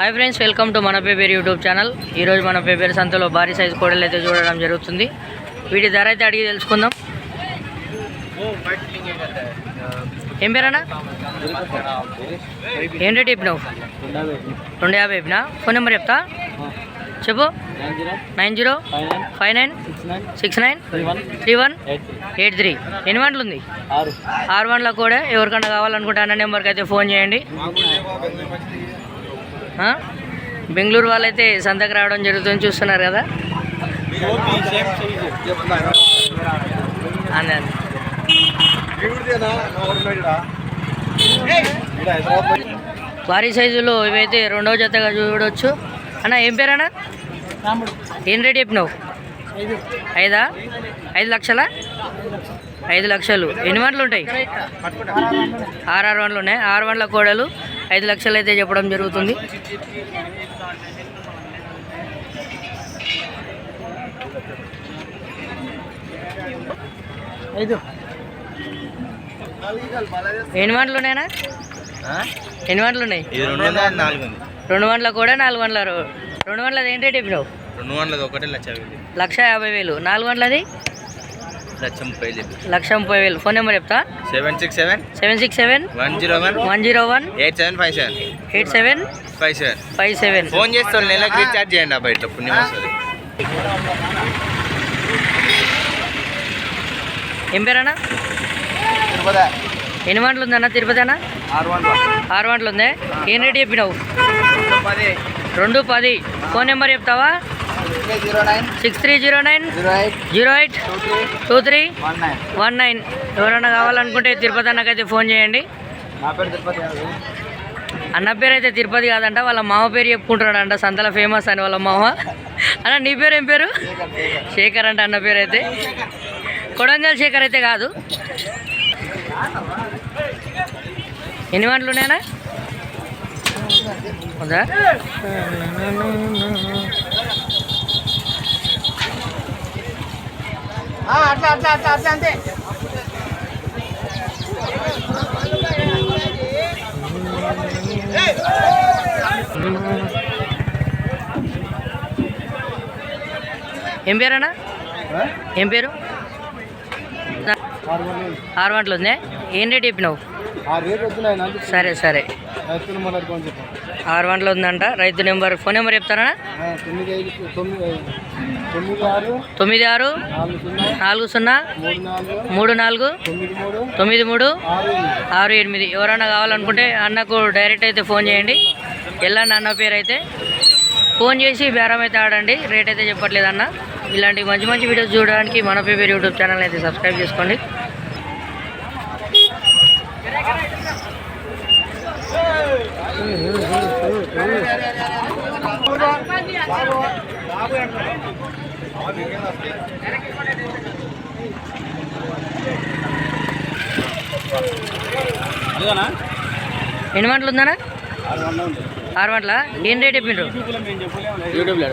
Hi friends welcome to మన paper YouTube channel ఈరోజు మన పేపర్ సంతలో భారీ సైజు కోడలు అయితే చూడడం జరుగుతుంది. వీటి ధర అయితే అడిగి తెలుసుకుందాం. ఏం పేరన్నా? ఏం రేట్ చెప్పినావు? రెండు యాభై చెప్పినా? ఫోన్ నెంబర్ చెప్తా? చెప్పు. Nine zero five nine six nine three one eight three ఎన్ని వంటలు ఉంది? ఆరు. వంటలకు కూడా ఎవరికన్నా కావాలనుకుంటే అన్న నెంబర్కి అయితే ఫోన్ చేయండి? బెంగళూరు వాళ్ళైతే సంతకు రావడం జరుగుతుంది చూస్తున్నారు కదా? అందే భారీ సైజులో ఇవైతే రెండవ జతగా చూడవచ్చు అన్న ఏం పేరు అన్న? ఏం రేట్ చెప్పినావు? ఐదా? ఐదు లక్షలా? ఐదు లక్షలు. ఎన్ని వంటలు ఉంటాయి? ఆరు ఆరు వంటలు ఉన్నాయి. ఆరు వంటల కోడలు. ఐదు లక్షలు అయితే చెప్పడం జరుగుతుంది. ఐదు. ఎన్ని వంటలు ఉన్నాయన్నా? ఎన్ని వంటలు ఉన్నాయి? రెండు వందల వంటల కూడా నాలుగు వంటల రో- రెండు వంటలది ఏంటి రేట్ చెప్పినావు? రెండు వందలది ఒకటే లక్ష లక్ష యాభై వేలు. నాలుగు వంటలది లక్ష ముప్పై లక్ష ముప్పై వేలు. ఫోన్ నెంబర్ చెప్తా? Seven six seven seven six seven one zero one one zero one eight seven five seven eight seven five seven five seven. Phone చేస్తే వాళ్ళు నెలకు రీఛార్జ్ చేయండి అబ్బాయి ఇట్లా పుణ్యం వస్తుంది. ఏం పేరన్నా ఎన్ని వంటలు ఉందన్న? తిరుపతి అన్న? ఆరు వంటలు. ఉంది. ఏం రేట్ చెప్పినావు? రెండు పది. ఫోన్ నెంబర్ చెప్తావా? Six three zero nine. Zero eight. Two three. One nine. ఎవరైనా కావాలనుకుంటే తిరుపతి అన్నకైతే ఫోన్ చేయండి. అన్న పేరు అయితే తిరుపతి కాదంట వాళ్ళ మామ పేరు చెప్పుకుంటున్నాడు అంట సంతలో ఫేమస్ అని వాళ్ళ మామ. అన్న నీ పేరు ఏం పేరు? శేఖర్ అంట అన్న పేరు అయితే కొడంగల్ శేఖర్ అయితే కాదు. ఎన్ని వంటలు ఉన్నాయన్నా? ఉందా? అట్లా అట్లా అట్లా అట్లా అంతే. ఏం పేరన్నా ఏం పేరు? ఆరు వందలు. వంటలు ఉంది ఏం రేట్ చెప్పినావు? సరే సరే. ఆరు వంటలు ఉందంట. రైతు నెంబర్ ఫోన్ నెంబర్ చెప్తారా? తొమ్మిది ఆరు నాలుగు సున్నా మూడు నాలుగు తొమ్మిది మూడు ఆరు ఎనిమిది. ఆరు ఎనిమిది. ఎవరైనా కావాలనుకుంటే అన్నకు డైరెక్ట్ అయితే ఫోన్ చేయండి. ఎల్లండి అన్న పేరు అయితే ఫోన్ చేసి బేరం అయితే ఆడండి. రేట్ అయితే చెప్పట్లేదు అన్న. ఇలాంటి మంచి మంచి వీడియోస్ చూడడానికి మన పేపర్ యూట్యూబ్ ఛానల్ అయితే సబ్స్క్రైబ్ చేసుకోండి. ఎన్ని వంటలు ఉందన్నా? ఆరు వంటల ఏం రేట్ చెప్పిండ్రు యూట్యూబ్లో